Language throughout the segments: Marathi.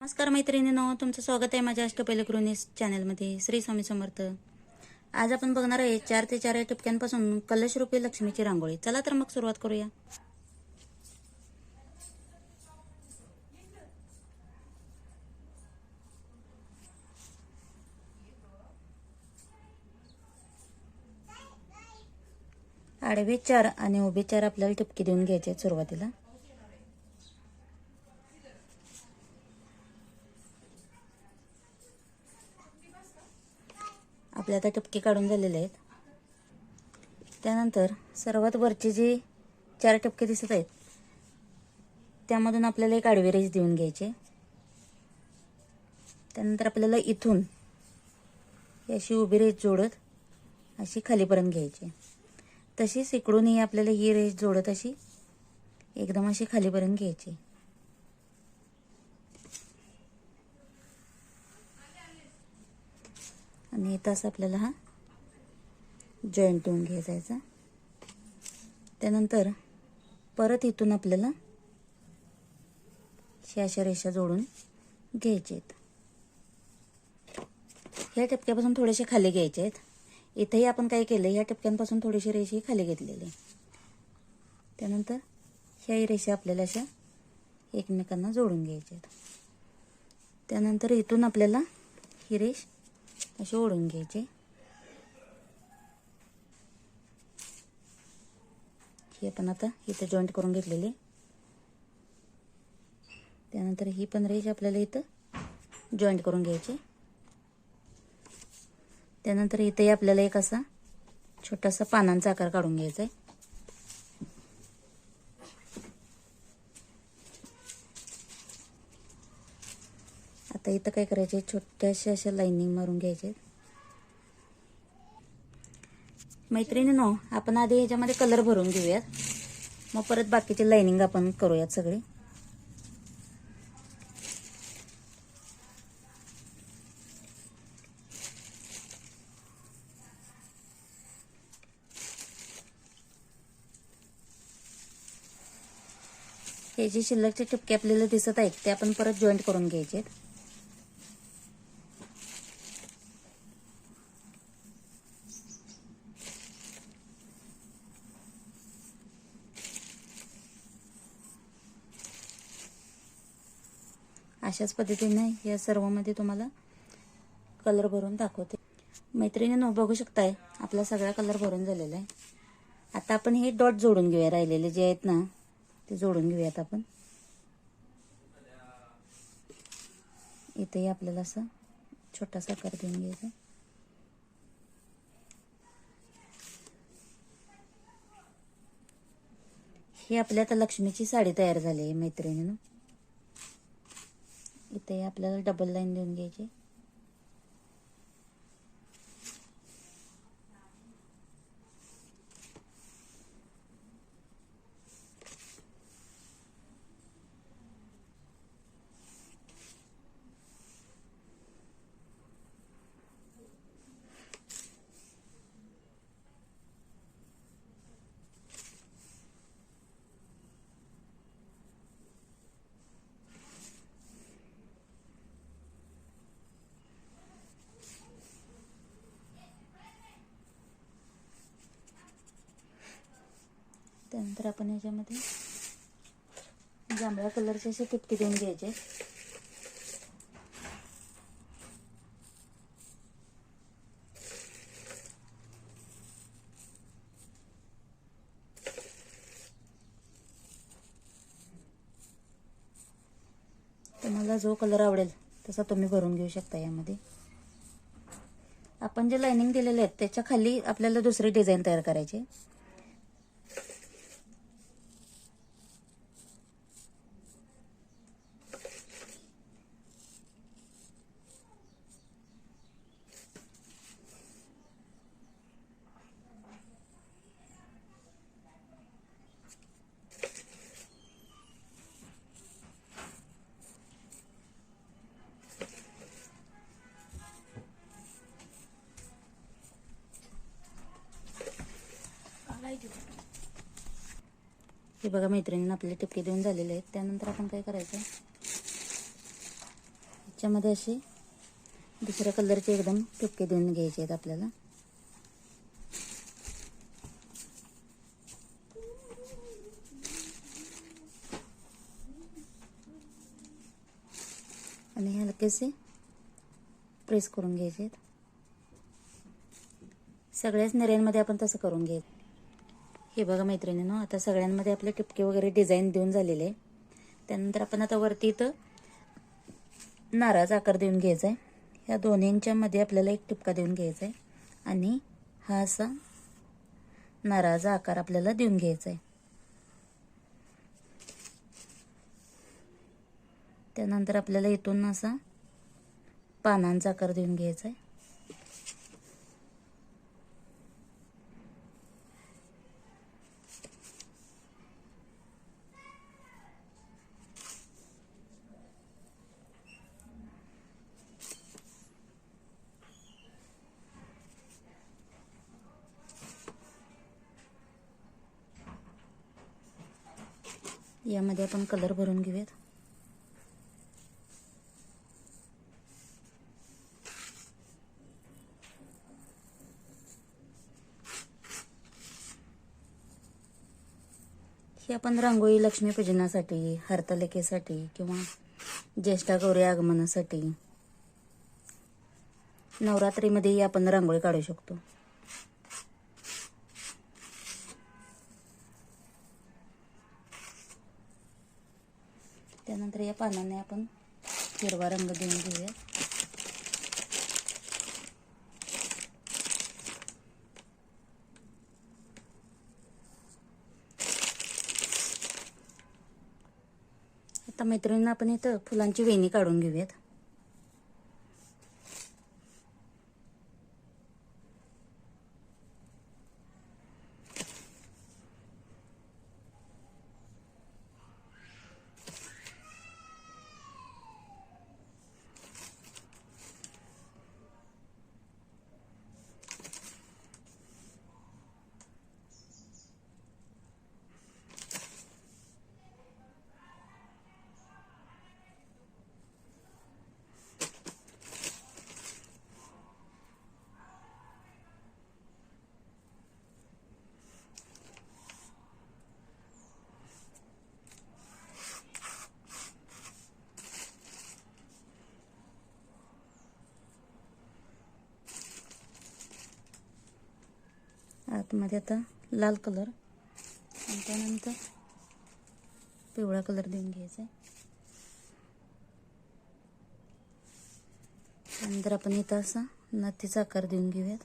नमस्कार मैत्रिणींनो तुमचं स्वागत आहे माझ्या अष्टपैल गृहिणीस चॅनलमध्ये श्री स्वामी समर्थ. आज आपण बघणार आहे चार ते चार या टिपक्यांपासून कलश रूपी लक्ष्मीची रांगोळी. चला तर मग सुरुवात करूया. आडवे चार आणि उभे चार आपल्याला टिपकी देऊन घ्यायचे आहेत सुरुवातीला. आपल्या आता टपके काढून झालेले आहेत. त्यानंतर सर्वात वरचे जे चार टपके दिसत आहेत त्यामधून आपल्याला एक आडवी रेष देऊन घ्यायचे. त्यानंतर आपल्याला इथून ही अशी उभी रेष जोडत अशी खालीपर्यंत घ्यायची. तशीच इकडूनही आपल्याला ही रेष जोडत अशी एकदम अशी खालीपर्यंत घ्यायची. आणि इथं असं आपल्याला हा जॉईंट देऊन घ्यायचा त्यानंतर परत इथून आपल्याला अशा अशा रेषा जोडून घ्यायचे आहेत. ह्या टप्प्यापासून थोडेसे खाली घ्यायचे आहेत. इथंही आपण काय केलं ह्या टप्प्यांपासून थोडीशी रेषी खाली घेतलेली त्यानंतर ह्याही रेषा आपल्याला अशा एकमेकांना जोडून घ्यायच्या आहेत. त्यानंतर इथून आपल्याला ही रेष असे ओढून घ्यायचे हे पण आता इथं जॉईंट करून घेतलेली त्यानंतर ही पण रेष आपल्याला इथं जॉईंट करून घ्यायची त्यानंतर इथंही आपल्याला एक असा छोटासा पानांचा आकार काढून घ्यायचा आहे आता इथं काय करायचे? छोट्याशा अशा लाईनिंग मारून घ्यायचे. मैत्रिणी नो आपण आधी ह्याच्यामध्ये कलर भरून घेऊयात. मग परत बाकीचे लाईनिंग आपण करूयात सगळे. हे जे शिल्लकचे ठिपके आपल्याला दिसत आहेत ते आपण परत जॉईंट करून घ्यायचे अशाच पद्धतीने या सर्वमध्ये तुम्हाला कलर भरून दाखवते. मैत्रिणीनं बघू शकताय आपला सगळा कलर भरून झालेला आहे. आता आपण हे डॉट जोडून घेऊया राहिलेले जे आहेत ना ते जोडून घेऊयात आपण. इथेही आपल्याला असं छोटासा आकार देऊन घ्यायचा. ही आपल्या आता लक्ष्मीची साडी तयार झाली आहे मैत्रिणीनं. ते आपल्याला डबल लाईन देऊन घ्यायची. त्यानंतर आपण याच्यामध्ये जांभळ्या कलरचे असे टिपके देऊन घ्यायचे. तुम्हाला जो कलर आवडेल तसा तुम्ही भरून घेऊ शकता यामध्ये. आपण जे लाइनिंग दिलेले आहेत त्याच्याखाली आपल्याला दुसरी डिझाईन तयार करायची. हे बघा मैत्रिणीनं आपले टिपके देऊन झालेले आहेत. त्यानंतर आपण काय करायचं? ह्याच्यामध्ये असे दुसऱ्या कलरचे एकदम टिपके देऊन घ्यायचे आहेत आपल्याला. आणि हे हलकेसे प्रेस करून घ्यायचे आहेत. सगळ्याच निर्यांमध्ये आपण तसं करून घ्यायचं. हे बघा मैत्रिणीनं आता सगळ्यांमध्ये आपले टिपके वगैरे डिझाईन देऊन झालेले. आहे त्यानंतर आपण आता वरती इथं नाराचा आकार देऊन घ्यायचा आहे ह्या दोन्हींच्या मध्ये आपल्याला एक टिपका देऊन घ्यायचा आहे आणि हा असा नाराचा आकार आपल्याला देऊन घ्यायचा आहे त्यानंतर आपल्याला इथून असा पानांचा आकार देऊन घ्यायचा आहे यामध्ये आपण कलर भरून घेऊयात. ही आपण रांगोळी लक्ष्मीपूजनासाठी हरतलेखेसाठी किंवा ज्येष्ठा गौरी आगमनासाठी नवरात्रीमध्येही आपण रांगोळी काढू शकतो. त्यानंतर या पानाने आपण हिरवा रंग देऊन घेऊया. आता मैत्रिणींना आपण इथं फुलांची वेणी काढून घेऊयात. आतमध्ये आता लाल कलर. आणि त्यानंतर पिवळा कलर देऊन घ्यायचा आहे. त्यानंतर आपण इथं असा नथीचा आकार देऊन घेऊयात.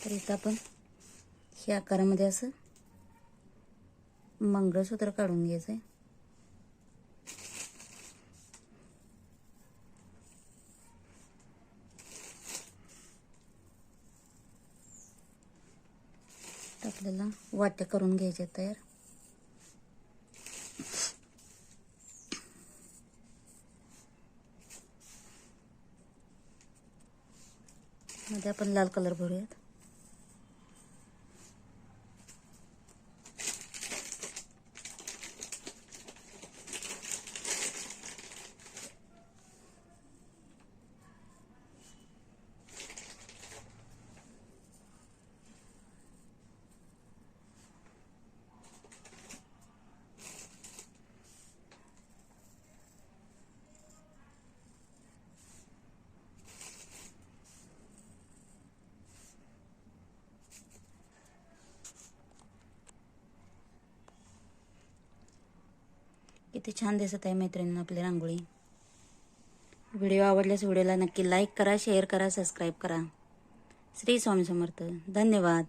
तर इथं आपण ह्या आकारामध्ये असं मंगळसूत्र काढून घ्यायचं आहे आपल्याला वाट्या करून घ्यायच्या तयार. मध्ये आपण लाल कलर भरूयात. किती छान दिसत आहे मैत्रिणींना आपली रांगोळी. व्हिडिओ आवडल्यास व्हिडिओला नक्की लाईक करा शेअर करा सबस्क्राईब करा. श्री स्वामी समर्थ. धन्यवाद.